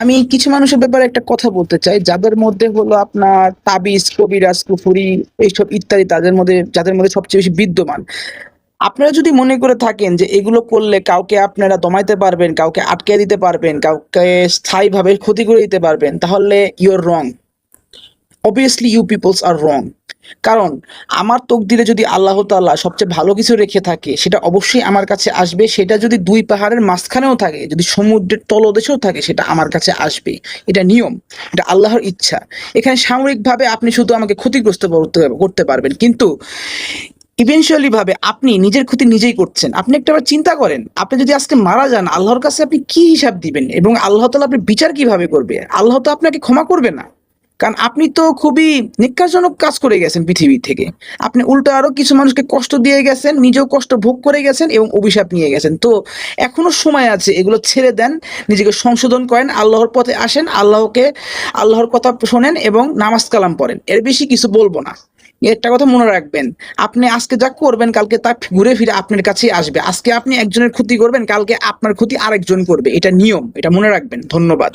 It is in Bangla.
আমি কিছু মানুষের ব্যাপারে একটা কথা বলতে চাই, যাদের মধ্যে হলো আপনার তাবিজ, কবিরাজ, কুফুরি, এইসব ইত্যাদি তাদের মধ্যে, যাদের মধ্যে সবচেয়ে বেশি বিদ্যমান। আপনারা যদি মনে করে থাকেন যে এগুলো করলে কাউকে আপনারা দমাইতে পারবেন, কাউকে আটকে দিতে পারবেন, কাউকে স্থায়ীভাবে ক্ষতি করে দিতে পারবেন, তাহলে your wrong obviously you peoples are wrong কারণ আমার তকদিরে যদি আল্লাহ তাআলা সবচেয়ে ভালো কিছু রেখে থাকে, সেটা অবশ্যই আমার কাছে আসবে। সেটা যদি দুই পাহাড়ের মাঝখানেও থাকে, যদি সমুদ্রের তলদেশেও থাকে, সেটা আমার কাছে আসবে। এটা নিয়ম, এটা আল্লাহর ইচ্ছা। এখানে সাময়িকভাবে আপনি শুধু আমাকে ক্ষতিগ্রস্ত করতে পারবেন। কিন্তু ইভেনচুয়ালি ভাবে আপনি নিজের ক্ষতি নিজেই করছেন। আপনি একটা চিন্তা করেন, আপনি যদি আজকে মারা যান, আল্লাহর কাছে আপনি কি হিসাব দিবেন? এবং আল্লাহ তালা আপনি বিচার কীভাবে করবে? আল্লাহ তো আপনাকে ক্ষমা করবে না। কারণ আপনি তো খুবই নিকাশজনক কাজ করে গেছেন পৃথিবী থেকে। আপনি উল্টো আরও কিছু মানুষকে কষ্ট দিয়ে গেছেন, নিজেও কষ্ট ভোগ করে গেছেন এবং অভিশাপ নিয়ে গেছেন। তো এখনও সময় আছে, এগুলো ছেড়ে দেন, নিজেকে সংশোধন করেন, আল্লাহর পথে আসেন, আল্লাহকে, আল্লাহর কথা শোনেন এবং নামাজ কালাম পড়েন। এর বেশি কিছু বলব না। একটা কথা মনে রাখবেন, আপনি আজকে যা করবেন, কালকে তা ঘুরে ফিরে আপনার কাছেই আসবে। আজকে আপনি একজনের ক্ষতি করবেন, কালকে আপনার ক্ষতি আরেকজন করবে। এটা নিয়ম, এটা মনে রাখবেন। ধন্যবাদ।